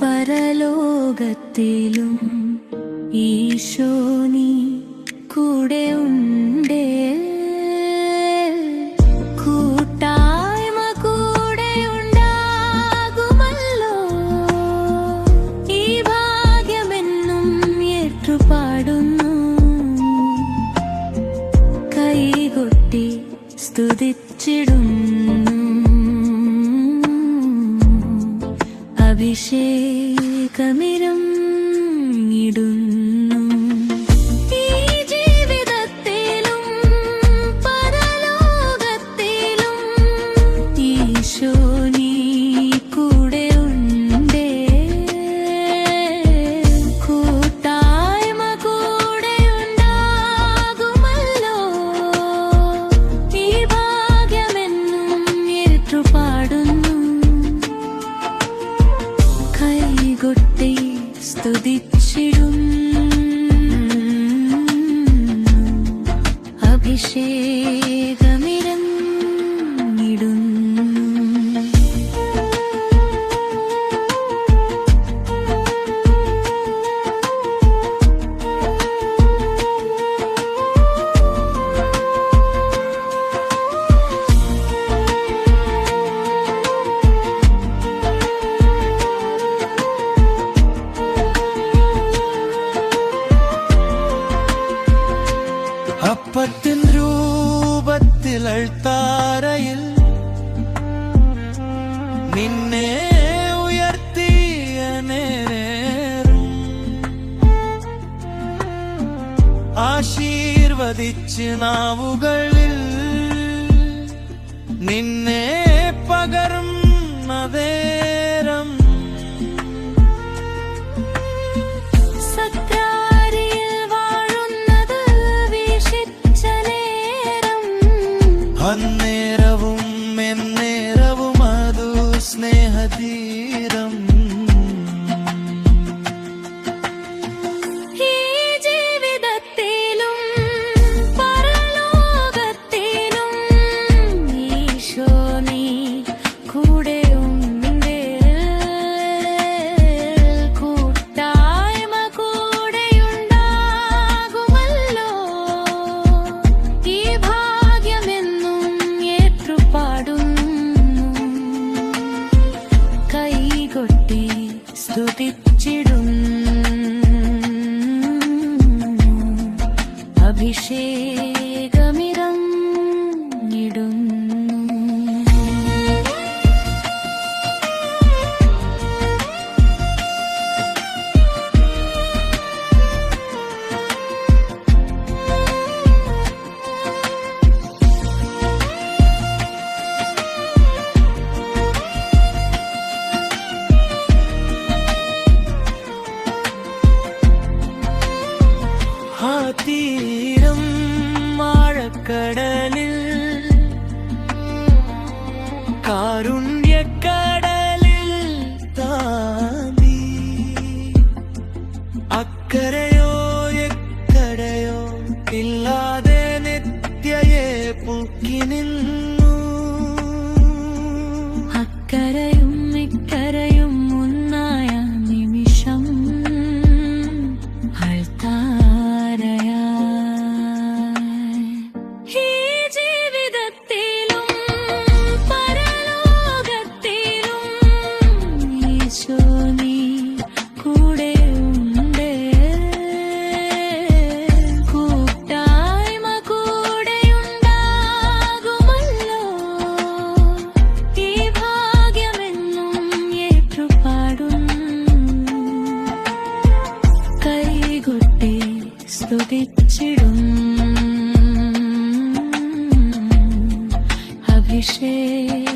പരലോകത്തിലും ഈശോനി കൂടെ ഉണ്ടേ. കൂട്ടായ്മ അഭിഷേകമിരം ഇടുന്നു സ്തുതിച്ചിടും. അഭിഷേകമിരം അപ്പത്തിൻ രൂപത്തിൽ അൾത്താരയിൽ നിന്നെ ആശീർവദിച്ച് നാവുകളിൽ അതു കൈകൊട്ടി സ്തുതിച്ചിടും. അഭിഷേകമിരം ആ തീരം ആഴക്കടലിൽ കാരുണ്യക്കടലിൽ താന്തി. അക്കരയോ എക്കരയോ ഇല്ലാതെ നിത്യയെ പുക്കി കൈകൊട്ടി സ്തുതിച്ചിടും. അഭിഷേക